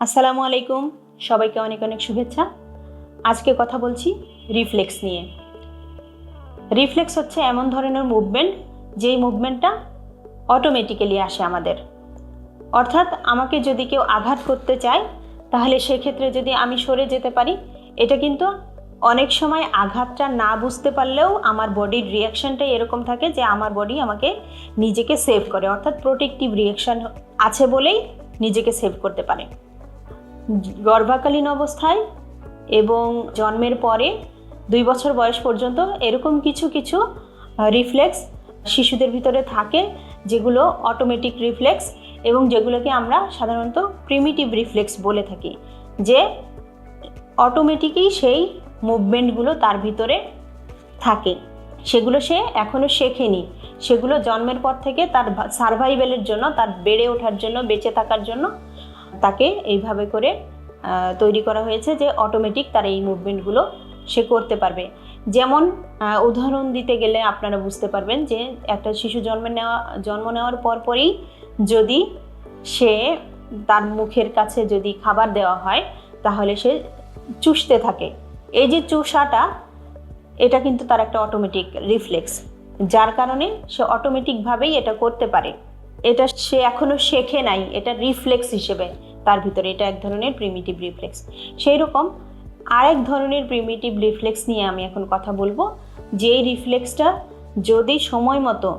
আসসালামু আলাইকুম। সবাইকে অনেক অনেক শুভেচ্ছা। আজকে কথা বলছি রিফ্লেক্স নিয়ে। রিফ্লেক্স হচ্ছে এমন ধরনের মুভমেন্ট যেই মুভমেন্টটা অটোমেটিক্যালি আসে আমাদের। অর্থাৎ আমাকে যদি কেউ আঘাত করতে চায়, তাহলে সেক্ষেত্রে যদি আমি সরে যেতে পারি, এটা কিন্তু অনেক সময় আঘাতটা না বুঝতে পারলেও আমার বডির রিয়াকশনটা এরকম থাকে যে আমার বডি আমাকে নিজেকে সেভ করে। অর্থাৎ প্রোটেক্টিভ রিয়াকশন আছে বলেই নিজেকে সেভ করতে পারে। গর্ভাকালীন অবস্থায় এবং জন্মের পরে দুই বছর বয়স পর্যন্ত এরকম কিছু কিছু রিফ্লেক্স শিশুদের ভিতরে থাকে যেগুলো অটোমেটিক রিফ্লেক্স এবং যেগুলোকে আমরা সাধারণত প্রিমিটিভ রিফ্লেক্স বলে থাকি, যে অটোমেটিকই সেই মুভমেন্টগুলো তার ভিতরে থাকে। সেগুলো সে এখনও শেখেনি। সেগুলো জন্মের পর থেকে তার সার্ভাইভেলের জন্য, তার বেড়ে ওঠার জন্য, বেঁচে থাকার জন্য তাকে এইভাবে করে তৈরি করা হয়েছে যে অটোমেটিক তার এই মুভমেন্টগুলো সে করতে পারবে। যেমন উদাহরণ দিতে গেলে আপনারা বুঝতে পারবেন যে একটা শিশু জন্ম নেওয়া, জন্ম নেওয়ার পরপরই যদি সে তার মুখের কাছে যদি খাবার দেওয়া হয়, তাহলে সে চুষতে থাকে। এই যে চুষাটা, এটা কিন্তু তার একটা অটোমেটিক রিফ্লেক্স যার কারণে সে অটোমেটিকভাবেই এটা করতে পারে। এটা সে এখনও শেখে নাই, এটা রিফ্লেক্স হিসেবে। তার ভিতরে এটা এক ধরনের প্রিমিটিভ রিফ্লেক্স সেই রকম আরেক ধরনের প্রিমিটিভ রিফ্লেক্স নিয়ে আমি এখন কথা বলব। যেই রিফ্লেক্সটা যদি সময় মতো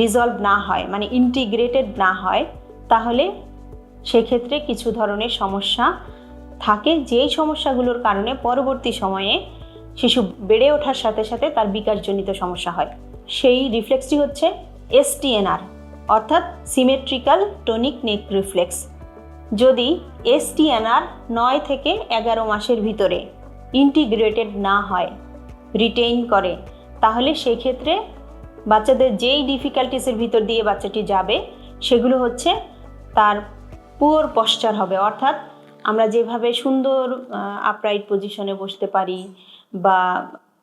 রিজলভ না হয় মানে ইন্টিগ্রেটেড না হয়, তাহলে সেক্ষেত্রে কিছু ধরনের সমস্যা থাকে। যেই সমস্যাগুলোর কারণে পরবর্তী সময়ে শিশু বেড়ে ওঠার সাথে সাথে তার বিকাশজনিত সমস্যা হয়। সেই রিফ্লেক্সটি হচ্ছে এসটিএনআর অর্থাৎ সিমেট্রিক্যাল টনিক নেক রিফ্লেক্স যদি এসটিএনআর নয় থেকে এগারো মাসের ভিতরে ইন্টিগ্রেটেড না হয় রিটেইন করে, তাহলে সেই ক্ষেত্রে বাচ্চাদের যেই ডিফিকাল্টিসের ভিতর দিয়ে বাচ্চাটি যাবে, সেগুলো হচ্ছে তার পুয়ার পশ্চার হবে। অর্থাৎ আমরা যেভাবে সুন্দর আপরাইট পজিশনে বসতে পারি বা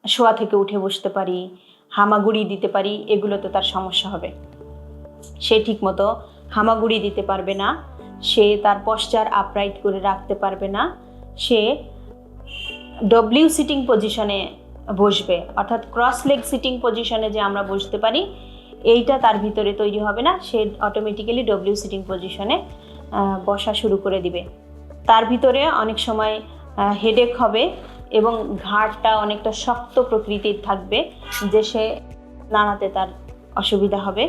শোয়া থেকে উঠে বসতে পারি, হামাগুড়ি দিতে পারি, এগুলোতে তার সমস্যা হবে। সে ঠিকমতো হামাগুড়ি দিতে পারবে না, সে তার পশ্চার আপরাইট করে রাখতে পারবে না, সে ডব্লিউ সিটিং পজিশনে বসবে, অর্থাৎ ক্রস লেগ সিটিং পজিশনে যে আমরা বসতে পারি, এইটা তার ভিতরে তৈরি হবে না, সে অটোমেটিক্যালি ডব্লিউ সিটিং পজিশনে বসা শুরু করে দিবে। তার ভিতরে অনেক সময় হেডেক হবে এবং ঘাড়টা অনেকটা শক্ত প্রকৃতির থাকবে, যে সে নাড়াতে তার অসুবিধা হবে।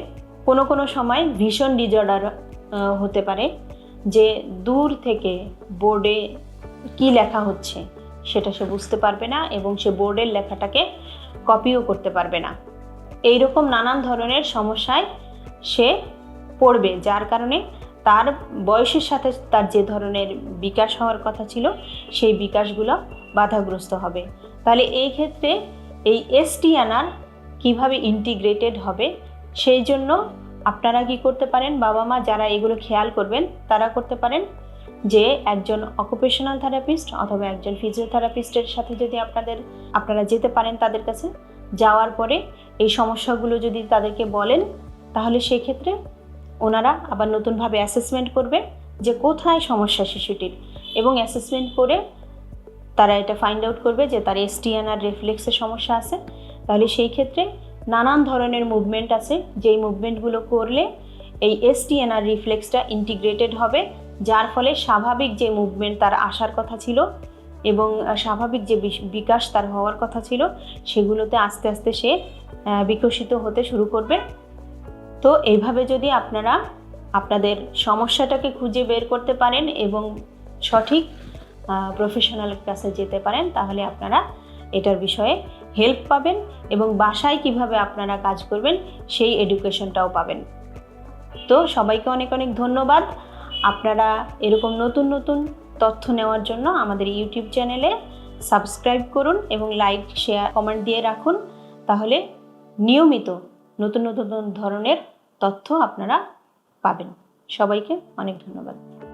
কোনো কোনো সময় ভীষণ ডিজর্ডার হতে পারে যে দূর থেকে বোর্ডে কি লেখা হচ্ছে সেটা সে বুঝতে পারবে না এবং সে বোর্ডের লেখাটাকে কপিও করতে পারবে না। এই রকম নানান ধরনের সমস্যায় সে পড়বে, যার কারণে তার বয়সের সাথে তার যে ধরনের বিকাশ হওয়ার কথা ছিল, সেই বিকাশগুলো বাধাগ্রস্ত হবে। তাহলে এই ক্ষেত্রে এই এসটিএনআর কীভাবে ইন্টিগ্রেটেড হবে সেই জন্য আপনারা কি করতে পারেন, বাবা মা যারা এগুলো খেয়াল করবেন, তারা করতে পারেন যে একজন অকুপেশনাল থেরাপিস্ট অথবা একজন ফিজিওথেরাপিস্টের সাথে যদি আপনাদের, আপনারা যেতে পারেন তাদের কাছে, যাওয়ার পরে এই সমস্যাগুলো যদি তাদেরকে বলেন, তাহলে সেক্ষেত্রে ওনারা আবার নতুনভাবে অ্যাসেসমেন্ট করবে যে কোথায় সমস্যা শিশুটির এবং অ্যাসেসমেন্ট করে তারা এটা ফাইন্ড আউট করবে যে তার এসটিএনআর রিফ্লেক্সের সমস্যা আছে। তাহলে সেই ক্ষেত্রে নানান ধরনের মুভমেন্ট আছে। যেই মুভমেন্টগুলো করলে এই এসটিএনআর রিফ্লেক্সটা ইন্টিগ্রেটেড হবে, যার ফলে স্বাভাবিক যে মুভমেন্ট তার আসার কথা ছিল এবং স্বাভাবিক যে বিকাশ তার হওয়ার কথা ছিল, সেগুলোতে আস্তে আস্তে সে বিকশিত হতে শুরু করবে। তো এইভাবে যদি আপনারা আপনাদের সমস্যাটাকে খুঁজে বের করতে পারেন এবং সঠিক প্রফেশনালের কাছে যেতে পারেন, তাহলে আপনারা এটার বিষয়ে হেল্প পাবেন এবং বাসায় কীভাবে আপনারা কাজ করবেন, সেই এডুকেশনটাও পাবেন। তো সবাইকে অনেক অনেক ধন্যবাদ। আপনারা এরকম নতুন নতুন তথ্য নেওয়ার জন্য আমাদের ইউটিউব চ্যানেলে সাবস্ক্রাইব করুন এবং লাইক, শেয়ার, কমেন্ট দিয়ে রাখুন। তাহলে নিয়মিত নতুন নতুন ধরনের তথ্য আপনারা পাবেন। সবাইকে অনেক ধন্যবাদ।